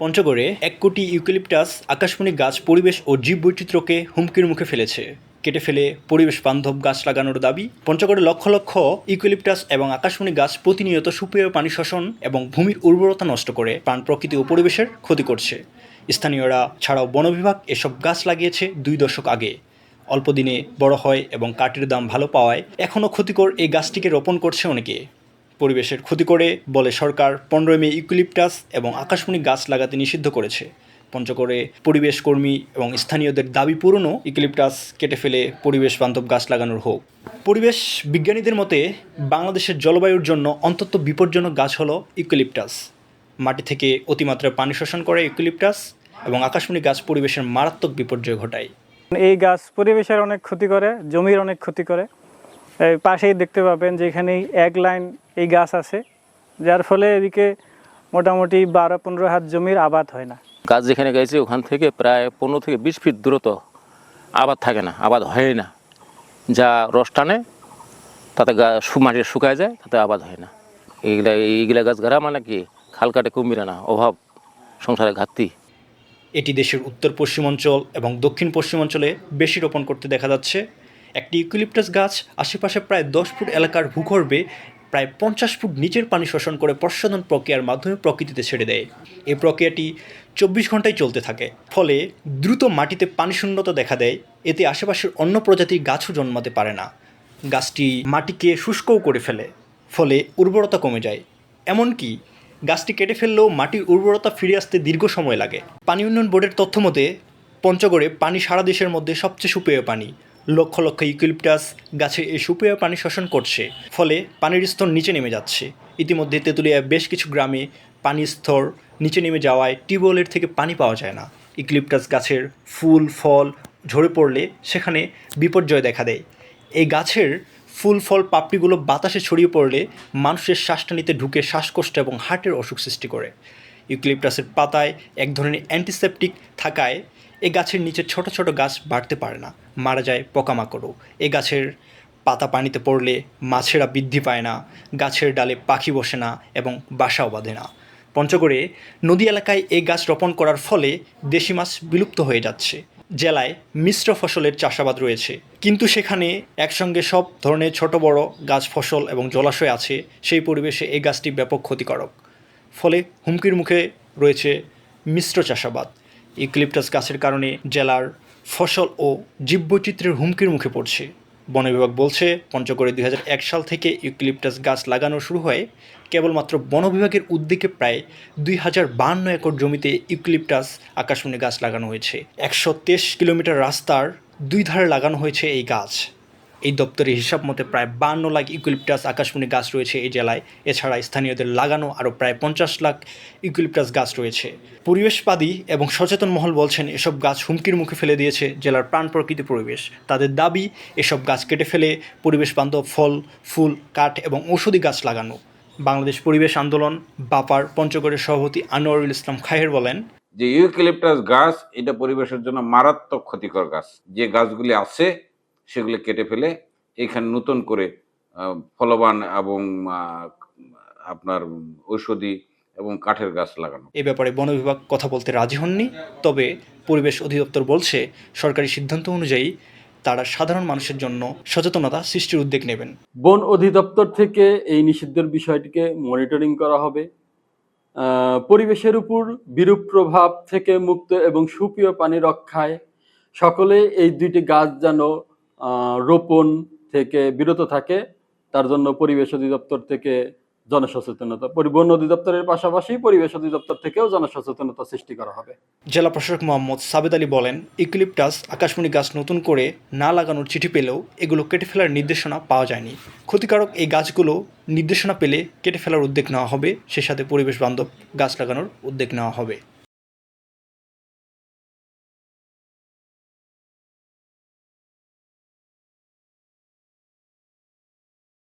পঞ্চগড়ে এক কোটি ইউক্যালিপটাস, আকাশমণি গাছ, পরিবেশ ও জীববৈচিত্র্যকে হুমকির মুখে ফেলেছে। কেটে ফেলে পরিবেশ বান্ধব গাছ লাগানোর দাবি। পঞ্চগড়ে লক্ষ লক্ষ ইউক্যালিপটাস এবং আকাশমণি গাছ প্রতিনিয়ত সুপেয় পানি শোষণ এবং ভূমির উর্বরতা নষ্ট করে প্রাণ প্রকৃতি ও পরিবেশের ক্ষতি করছে। স্থানীয়রা ছাড়াও বন বিভাগ এসব গাছ লাগিয়েছে দুই দশক আগে। অল্প দিনে বড় হয় এবং কাঠের দাম ভালো পাওয়ায় এখনও ক্ষতিকর এই গাছটিকে রোপণ করছে অনেকে। পরিবেশের ক্ষতি করে বলে সরকার পনেরোই মে ইউক্যালিপটাস এবং আকাশমণি গাছ লাগাতে নিষিদ্ধ করেছে। পঞ্চগড়ে পরিবেশ কর্মী এবং স্থানীয়দের দাবি পূরণও ইউক্যালিপটাস কেটে ফেলে পরিবেশ বান্ধব গাছ লাগানোর হোক। পরিবেশ বিজ্ঞানীদের মতে, বাংলাদেশের জলবায়ুর জন্য অন্তত বিপজ্জনক গাছ হলো ইউক্যালিপটাস। মাটি থেকে অতিমাত্রায় পানি শোষণ করে ইউক্যালিপটাস এবং আকাশমণি গাছ পরিবেশের মারাত্মক বিপর্যয় ঘটায়। এই গাছ পরিবেশের অনেক ক্ষতি করে, জমির অনেক ক্ষতি করে। পাশেই দেখতে পাবেন যে এখানে এক লাইন এই গাছ আছে যার ফলে এদিকে মোটামুটি বারো পনেরো হাত জমির আবাদ হয় না। গাছ যেখানে গেছে ওখান থেকে প্রায় পনেরো থেকে বিশ ফিট দূরত্ব আবাদ থাকে না আবাদ হয় না। যা রস টানে তাতে গা মাটি শুকায় যায় তাতে আবাদ হয় না। এইগুলা এইগুলা গাছ গাড়া মানে কি খাল কাটে কুমিরে না অভাব সংসারে ঘাটতি। এটি দেশের উত্তর পশ্চিমাঞ্চল এবং দক্ষিণ পশ্চিমাঞ্চলে বেশি রোপণ করতে দেখা যাচ্ছে। একটি ইউক্যালিপটাস গাছ আশেপাশে প্রায় দশ ফুট এলাকার ভূগর্ভে প্রায় পঞ্চাশ ফুট নিচের পানি শোষণ করে প্রসাধন প্রক্রিয়ার মাধ্যমে প্রকৃতিতে ছেড়ে দেয়। এই প্রক্রিয়াটি চব্বিশ ঘন্টায় চলতে থাকে। ফলে দ্রুত মাটিতে পানি শূন্যতা দেখা দেয়। এতে আশেপাশের অন্য প্রজাতির গাছও জন্মাতে পারে না। গাছটি মাটিকে শুষ্কও করে ফেলে, ফলে উর্বরতা কমে যায়। এমনকি গাছটি কেটে ফেললেও মাটির উর্বরতা ফিরে আসতে দীর্ঘ সময় লাগে। পানি উন্নয়ন বোর্ডের তথ্য মতে, পঞ্চগড়ে পানি সারা দেশের মধ্যে সবচেয়ে সুপেয় পানি। লক্ষ লক্ষ ইউক্যালিপটাস গাছে এই সুপেয় পানি শোষণ করছে, ফলে পানির স্তর নিচে নেমে যাচ্ছে। ইতিমধ্যে তেঁতুলিয়ায় বেশ কিছু গ্রামে পানির স্তর নিচে নেমে যাওয়ায় টিউবওয়েলের থেকে পানি পাওয়া যায় না। ইউক্যালিপটাস গাছের ফুল, ফল ঝরে পড়লে সেখানে বিপর্যয় দেখা দেয়। এই গাছের ফুল, ফল, পাপড়িগুলো বাতাসে ছড়িয়ে পড়লে মানুষের শ্বাসটা নিতে ঢুকে শ্বাসকষ্ট এবং হার্টের অসুখ সৃষ্টি করে। ইউক্যালিপটাসের পাতায় এক ধরনের অ্যান্টিসেপটিক থাকায় এই গাছের নিচে ছোট ছোট গাছ বাড়তে পারে না, মারা যায় পোকামাকড়ও। এ গাছের পাতা পানিতে পড়লে মাছেরা বৃদ্ধি পায় না, গাছের ডালে পাখি বসে না এবং বাসাও বাঁধে না। পঞ্চগড়ে নদী এলাকায় এই গাছ রোপণ করার ফলে দেশি মাছ বিলুপ্ত হয়ে যাচ্ছে। জেলায় মিশ্র ফসলের চাষাবাদ রয়েছে। কিন্তু সেখানে একসঙ্গে সব ধরনের ছোট, বড় গাছ ফসল এবং জলাশয় আছে, সেই পরিবেশে এই গাছটি ব্যাপক ক্ষতিকারক। ফলে হুমকির মুখে রয়েছে মিশ্র চাষাবাদ। ইউক্যালিপটাস গাছের কারণে জেলার ফসল ও জীববৈচিত্র্যের হুমকির মুখে পড়ছে। বন বিভাগ বলছে, পঞ্চগড়ে দুই হাজার এক সাল থেকে ইউক্লিপটাস গাছ লাগানো শুরু হয় কেবলমাত্র বন বিভাগের উদ্যোগে প্রায় দুই হাজার বান্ন একর জমিতে ইউক্লিপ্টাস আকাশমণি গাছ লাগানো হয়েছে। একশো তেইশ কিলোমিটার রাস্তার দুই ধারে লাগানো হয়েছে এই গাছ। এই দপ্তরের হিসাব মতে প্রায় বান্ন লাখ ইউক্যালিপটাস আকাশমণি গাছ রয়েছে এই জেলায়। এছাড়া স্থানীয়দের লাগানো আরও প্রায় পঞ্চাশ লাখ ইউক্যালিপটাস গাছ রয়েছে। পরিবেশবাদী এবং সচেতন মহল বলছেন, এসব গাছ হুমকির মুখে ফেলে দিয়েছে জেলার প্রাণ প্রকৃতি পরিবেশ। তাদের দাবি, এসব গাছ কেটে ফেলে পরিবেশ বান্ধব ফল, ফুল, কাঠ এবং ঔষধি গাছ লাগানো। বাংলাদেশ পরিবেশ আন্দোলন, বাপার পঞ্চগড়ের সভাপতি আনোয়ারুল ইসলাম খাহের বলেন, যে ইউক্যালিপটাস গাছ, এটা পরিবেশের জন্য মারাত্মক ক্ষতিকর গাছ। যে গাছগুলি আছে সেগুলি কেটে ফেলে এখানে নতুন করে ফলবান এবং আপনার ঔষধি এবং কাঠের গাছ লাগানো। এ ব্যাপারে বন বিভাগ কথা বলতে রাজি হননি তবে পরিবেশ অধিদপ্তর বলছে সরকারি সিদ্ধান্ত অনুযায়ী তারা সাধারণ মানুষের জন্য সচেতনতা সৃষ্টির উদ্যোগ নেবেন। বন অধিদপ্তর থেকে এই নিষিদ্ধের বিষয়টিকে মনিটরিং করা হবে। পরিবেশের উপর বিরূপ প্রভাব থেকে মুক্ত এবং সুপেয় পানি রক্ষায় সকলে এই দুইটি গাছ যেন রোপণ থেকে বিরত থাকে, তার জন্য পরিবেশ অধিদপ্তর থেকে জনসচেতনতা, পরিবহন অধিদপ্তরের পাশাপাশি পরিবেশ অধিদপ্তর থেকেও জনসচেতনতা সৃষ্টি করা হবে। জেলা প্রশাসক মোহাম্মদ সাবেদ আলী বলেন, ইউক্যালিপটাস আকাশমণি গাছ নতুন করে না লাগানোর চিঠি পেলেও এগুলো কেটে ফেলার নির্দেশনা পাওয়া যায়নি। ক্ষতিকারক এই গাছগুলো নির্দেশনা পেলে কেটে ফেলার উদ্যোগ নেওয়া হবে, সে সাথে পরিবেশ বান্ধব গাছ লাগানোর উদ্যোগ নেওয়া হবে।